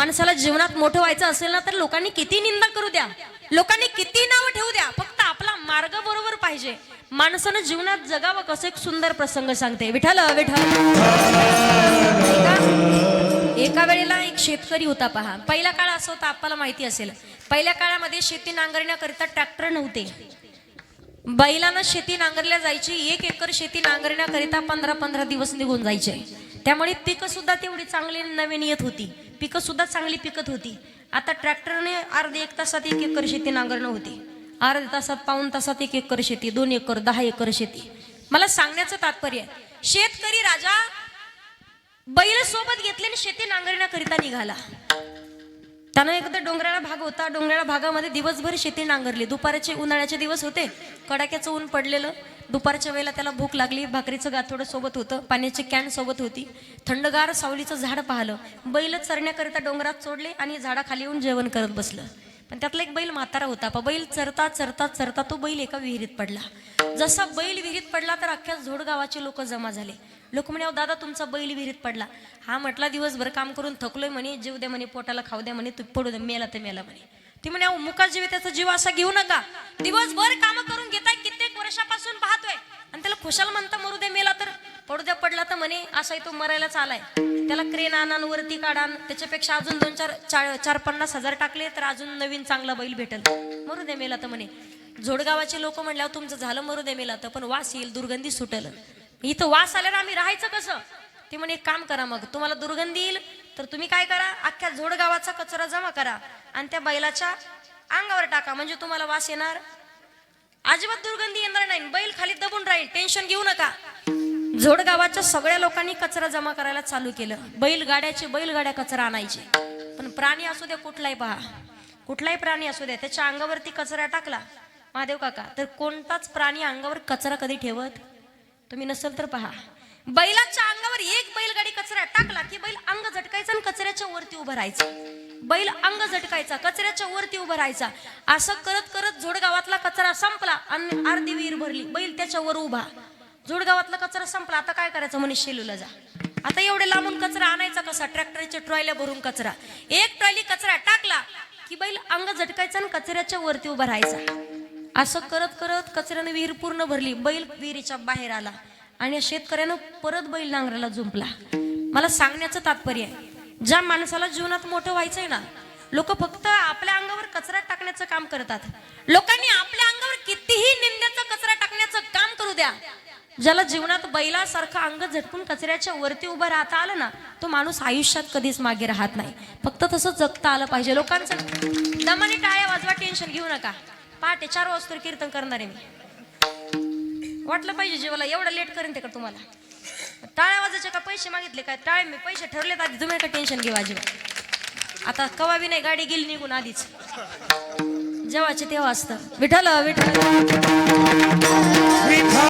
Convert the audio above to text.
माणसाला जीवनात मोठं व्हायचं असेल ना तर लोकांनी किती निंदा करू द्या. लोकांनी किती नाव ठेवू द्या. फक्त आपला मार्ग बरोबर पाहिजे. माणसानं जीवनात जगावं कसं एक सुंदर प्रसंग सांगते. विठाल विठाल एका वेळेला एक शेतकरी होता पहा. पहिला काळ असं होता आपल्याला माहिती असेल. पहिल्या काळामध्ये शेती नांगरण्याकरिता ट्रॅक्टर नव्हते. बैलानं शेती नांगरल्या जायची. एक एकर शेती नांगरण्याकरिता पंधरा पंधरा दिवस निघून जायचे. त्यामुळे पिकं सुद्धा तेवढी चांगली नवीन येत होती. पिकं सुद्धा चांगली पिकत होती. आता ट्रॅक्टरने अर्धे एक तासात एक एकर शेती नांगरणं होती. अर्ध्या तासात पाऊन तासात एक एकर शेती दोन एकर दहा एकर शेती. मला सांगण्याचं तात्पर्य आहे, शेतकरी राजा बैल सोबत घेतले आणि शेती नांगरण्याकरिता निघाला. त्यानं एकदा डोंगराळा भाग होता. डोंगराळा भागामध्ये दिवसभर शेती नांगरली. दुपारचे उन्हाळ्याचे दिवस होते. कडाक्याचं ऊन पडलेलं. दुपारच्या वेळेला त्याला भूक लागली भाकरीचं गाथोडं सोबत होतं पाण्याची कॅन सोबत होती. थंडगार सावलीचं झाड पाहिलं. बैल चरण्याकरिता डोंगरात सोडले आणि झाडाखाली येऊन जेवण करत बसलं. पण त्यातला एक बैल म्हातारा होता. पण बैल चरता चरता चरता तो बैल एका विहिरीत पडला. जसा बैल विहिरीत पडला तर अख्ख्या झोड गावाचे लोक जमा झाले. लोक म्हणे "अहो दादा तुमचा बैल विहिरीत पडला. हा म्हटला दिवसभर काम करून थकलोय म्हणे. जीव दे म्हणे पोटाला खाऊ द्या म्हणे. तू पडू दे मेला तर मेला म्हणे. ती म्हणे "अहो, मुका जीव त्याचा जीव असा घेऊ नका. दिवसभर काम करून घेताय कित्येक वर्षापासून पाहत खुशाल म्हणता मरू दे मेला तर. पडूद्या पडला तर म्हणे असाही तो मरायलाच आलाय. त्याला क्रेन आणान वरती काढान त्याच्यापेक्षा अजून दोन चार चार चार पन्नास हजार टाकले तर अजून नवीन चांगला बैल भेटल. मरू दे मेला तर म्हणे. जोडगावाचे लोक म्हणल्यावर तुमचं झालं मरू दे मेला तर पण वास येईल दुर्गंधी सुटल. इथं वास आल्यावर आम्ही राहायचं कसं? ते म्हणे एक काम करा मग. तुम्हाला दुर्गंधी येईल तर तुम्ही काय करा? अख्ख्या जोडगावाचा कचरा जमा करा. आणि त्या बैलाच्या अंगावर टाका. म्हणजे तुम्हाला वास येणार अजिबात दुर्गंधी येणार नाही. बैल खाली दबून राहील. टेन्शन घेऊ नका. जोडगावाच्या सगळ्या लोकांनी कचरा जमा करायला चालू केलं. बैलगाड्याचे बैलगाड्या कचरा आणायचे. पण प्राणी असू द्या कुठलाही पहा. कुठलाही प्राणी असू द्या त्याच्या अंगावरती कचरा टाकला. महादेव काका तर कोणताच प्राणी अंगावर कचरा कधी ठेवत? तुम्ही नसेल तर पहा. बैलाच्या अंगावर एक बैलगाडी कचरा टाकला की बैल अंग झटकायचा आणि कचऱ्याच्या वरती उभं राहायचं. बैल अंग झटकायचा कचऱ्याच्या वरती उभं राहायचा. असं करत करत जोडगावातला कचरा संपला आणि अर्धी विहीर भरली. बैल त्याच्यावर उभा. जोडगावातला कचरा संपला. आता काय करायचं म्हणे शेलूला जा. आता एवढे लांबून कचरा आणायचा कसा? ट्रॅक्टरच्या ट्रॉयल्या भरून कचरा. एक ट्रॉयली कचरा टाकला की बैल अंग झटकायचा आणि कचऱ्याच्या वरती उभा राहायचा. असं करत करत कचऱ्यानं विहीर पूर्ण भरली. बैल विहिरीच्या बाहेर आला आणि या शेतकऱ्यानं परत बैल नांगराला झुंपला. मला सांगण्याचं तात्पर्य आहे. ज्या माणसाला जीवनात मोठं व्हायचंय ना लोक फक्त आपल्या अंगावर कचरा टाकण्याचं काम करतात. लोकांनी आपल्या अंगावर कितीही निंद्याचा कचरा टाकण्याचं काम करू द्या. ज्याला जीवनात बैलासारखं अंग झटकून कचऱ्याच्या वरती उभं राहता आलं ना तो माणूस आयुष्यात कधीच मागे राहत नाही. फक्त तसं जगता आलं पाहिजे. लोकांचं दमाने टाळ्या वाजवा टेन्शन घेऊ नका. पहाटे चार वाजता कीर्तन करणार आहे मी. वाटलं पाहिजे जीवाला एवढं लेट करेन ते का तुम्हाला? टाळ्या वाजायचे का पैसे मागितले काय? टाळे मी पैसे ठरलेत आधी. तुम्ही का टेन्शन घेऊ अजिबात. आता कवा बी नाही गाडी गेली निघून आधीच. जेव्हाचे तेव्हा असतं. विठल विठल